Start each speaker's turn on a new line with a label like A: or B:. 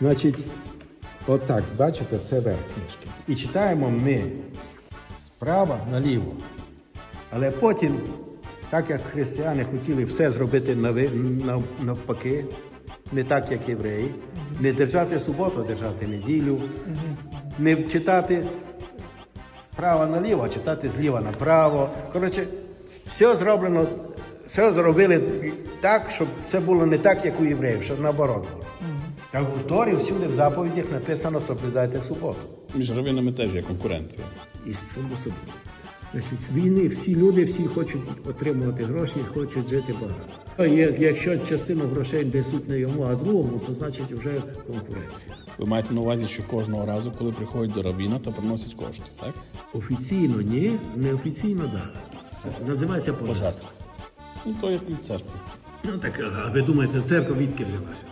A: Значить, отак, бачите, це верх книжки. І читаємо ми справа наліво. Але потім, так як християни хотіли все зробити навпаки, не так, як євреї, не держати суботу, а держати неділю, не читати справа наліво, а читати зліва направо. Коротше, все зроблено, все зробили так, щоб це було не так, як у євреїв, щоб наоборот Так у Торі всюди в заповідях написано соблюдайте суботу.
B: Між раввинами теж є конкуренція.
A: І само собою. Значить, війни всі люди всі хочуть отримувати гроші, хочуть жити багато. Якщо частину грошей несуть не йому, а другому, то значить вже конкуренція.
B: Ви маєте на увазі, що кожного разу, коли приходять до равіна, то приносять кошти, так?
A: Офіційно ні, неофіційно так. Да. Називається пожертва.
B: Ну то як від церкви.
A: Ну так, а ви думаєте, церква відки взялася?